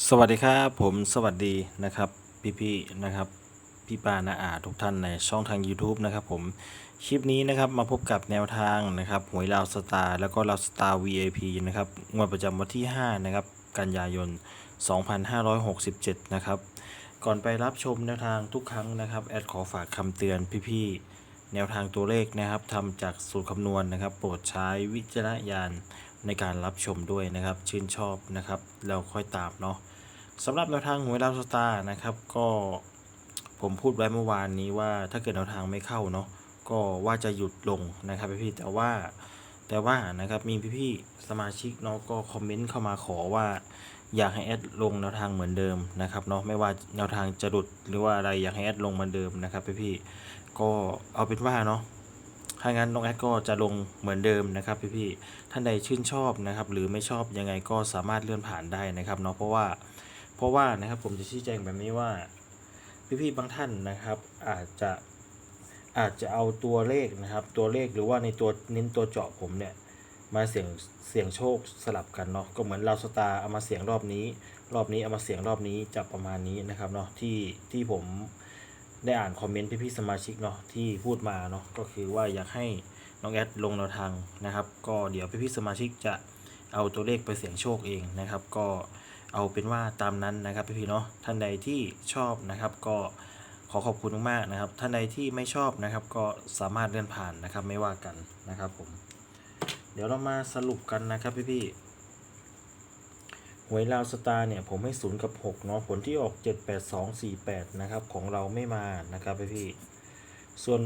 สวัสดีครับผมสวัสดีนะครับพี่ๆนะครับพี่ปานาอาทุกท่านในช่องทาง YouTube นะครับผมคลิปนี้นะครับมาพบกับแนวทางนะครับหวยลาวสตาร์แล้วก็ลาวสตาร์ VIP นะครับงวดประจำวันที่ 5 นะครับ กันยายน 2567 นะครับ ก่อนไปรับชมแนวทางทุกครั้งนะครับ แอดขอฝากคำเตือนพี่ๆแนวทางตัวเลขนะครับทำจากสูตรคำนวณนะครับ โปรดใช้วิจารณญาณ ในการรับชมด้วยนะครับ ชื่นชอบนะครับ เราค่อยตามเนาะสำหรับแนวทางหวยดาวสตาร์นะครับ ก็ผมพูดไว้เมื่อวานนี้ว่าถ้าเกิดแนวทางไม่เข้าเนาะก็ว่าจะหยุดลงนะครับพี่แต่ว่าแต่ว่านะครับมีพี่ๆสมาชิกเนาะก็คอมเมนต์เข้ามาขอว่าอยากให้แอดลงแนวทางเหมือนเดิมนะครับเนาะไม่ว่าแนวทางจะหลุดหรือว่าอะไรอยากให้แอดลงเหมือนเดิมนะครับพี่ๆก็เอาเป็นว่าเนาะ ถ้างั้นน้องแอดก็จะลงเหมือนเดิมนะครับพี่ๆท่านใดชื่นชอบนะครับ หรือไม่ชอบยังไงก็สามารถเลื่อนผ่านได้นะครับเนาะเพราะว่าเพราะว่านะครับผมจะชี้แจงแบบนี้ว่า พี่ๆบางท่านนะครับ อาจจะอาจจะเอาตัวเลขนะครับ ตัวเลขหรือว่าในตัวเน้นตัวเจาะผมเนี่ยมาเสี่ยงเสี่ยงโชคสลับกันเนาะก็เหมือนเราสตาร์เอามาเสี่ยงรอบนี้ รอบนี้เอามาเสี่ยงรอบนี้จะประมาณนี้นะครับเนาะที่ที่ผม ได้อ่านคอมเมนต์พี่ๆสมาชิกเนาะที่พูดมาเนาะก็คือว่าอยากให้น้องแอดลงแนวทางนะครับ ก็เดี๋ยวพี่ๆสมาชิกจะเอาตัวเลขไปเสี่ยงโชคเองนะครับ ก็เอาเป็นว่าตามนั้นนะครับพี่ๆเนาะท่านใดที่ชอบนะครับ ก็ขอขอบคุณมากๆนะครับ ท่านใดที่ไม่ชอบนะครับ ก็สามารถเลื่อนผ่านนะครับไม่ว่ากันนะครับผมเดี๋ยวเรามาสรุปกันนะครับพี่พี่ๆ วยลาวสตาร์เนี่ยผมให้0กับ6เนาะผลที่ออก7 8 2 4 8นะครับของเราไม่มานะครับพี่พี่ ส่วน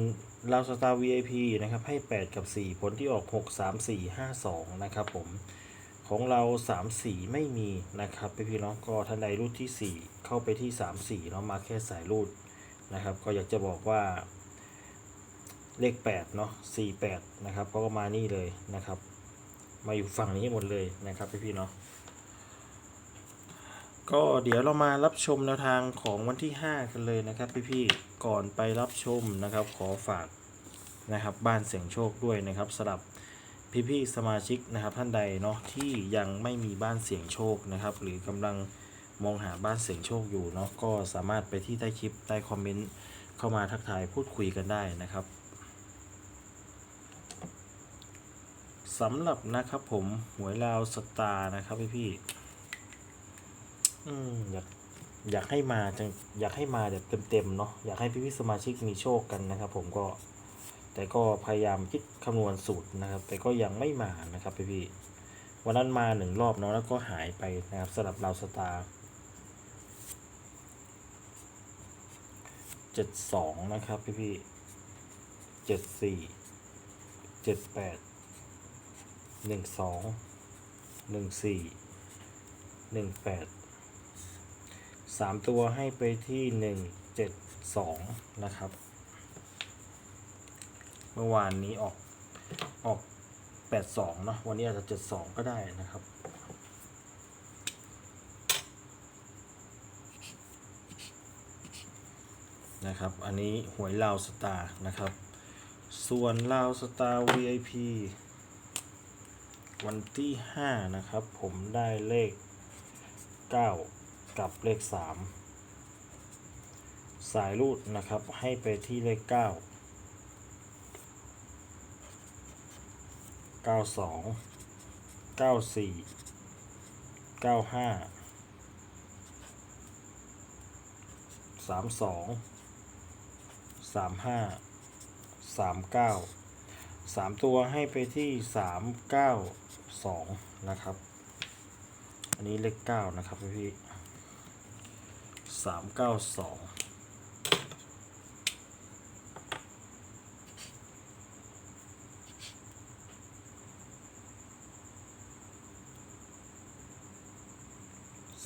ลาวสตาร์ VIP นะครับให้8กับ4ผลที่ออก6 3 4 5 2นะครับผมของเรา3 4ไม่มีนะครับพี่พี่เนาะก็ท่านใดรูดที่4เข้าไปที่3 4เนาะมาแค่สายรูดนะครับก็อยากจะบอกว่าเลข8เนาะ48 นะครับเขาก็มานี่เลยนะครับ มาอยู่ฝั่งนี้หมดเลยนะครับพี่ๆเนาะ ก็เดี๋ยวเรามารับชมแนวทางของวันที่ 5 กันเลยนะครับ พี่ๆก่อนไปรับชมนะครับ ขอฝากนะครับบ้านเสียงโชคด้วยนะครับสำหรับพี่ๆสมาชิกนะครับท่านใดเนาะที่ยังไม่มีบ้านเสียงโชคนะครับ หรือกำลังมองหาบ้านเสียงโชคอยู่เนาะก็สามารถไปที่ใต้คลิปใต้คอมเมนต์เข้ามาทักทายพูดคุยกันได้นะครับสำหรับนะครับผมหวยลาวสตาร์นะครับพี่พี่ๆ อืมอยากอยากให้มาจังอยากให้มาแบบเต็มๆเนาะอยากให้พี่พี่สมาชิกมีโชคกันนะครับ ผมก็ แต่ก็พยายามคิดคำนวณสูตรนะครับ แต่ก็ยังไม่มานะครับพี่พี่วันนั้นมาหนึ่งรอบเนาะแล้วก็หายไปนะครับสำหรับลาวสตาร์เจ็ดสองนะครับพี่พี่เจ็ดสี่เจ็ดแปดหนึ่งสองหนึ่งสี่หนึ่งแปด สามตัวให้ไปที่หนึ่งเจ็ดสองนะครับ เมื่อวานนี้ออกออกแปดสองเนาะวันนี้อาจจะเจ็ดสองก็ได้นะครับนะครับ อันนี้หวยลาวสตาร์นะครับ ส่วนลาวสตาร์ VIP วันที่ 5 นะครับ ผมได้เลข 9 กับเลข 3 สายรูดนะครับให้ไปที่เลข 9 92 94 95 32 35 39สามตัวให้ไปที่สามเก้าสองนะครับ อันนี้เลขเก้านะครับพี่ สามเก้าสอง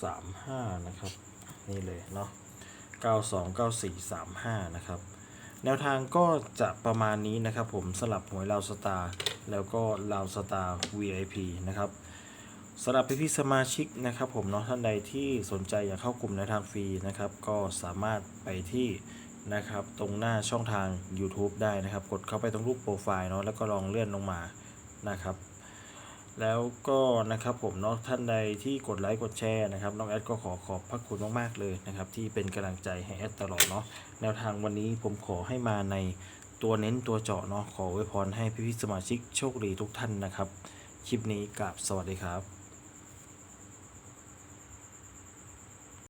สามห้านะครับ นี่เลยเนาะเก้าสองเก้าสี่สามห้านะครับ แนวทางก็จะประมาณนี้นะครับผมสลับหวยลาวสตาร์แล้วก็ลาวสตาร์ VIP นะครับ สำหรับพี่ๆสมาชิกนะครับผมเนาะท่านใดที่สนใจอยากเข้ากลุ่มในทางฟรีนะครับ ก็สามารถไปที่นะครับตรงหน้าช่องทาง YouTube ได้นะครับ กดเข้าไปตรงรูปโปรไฟล์เนาะแล้วก็ลองเลื่อนลงมานะครับ แล้วก็นะครับผมเนาะท่านใดที่กดไลค์กดแชร์นะครับน้องแอดก็ขอขอบพระคุณมากๆเลยนะครับ ที่เป็นกำลังใจให้แอดตลอดเนาะแนวทางวันนี้ผมขอให้มาในตัวเน้นตัวเจาะเนาะขออวยพรให้พี่ๆสมาชิกโชคดีทุกท่านนะครับ คลิปนี้กับสวัสดีครับ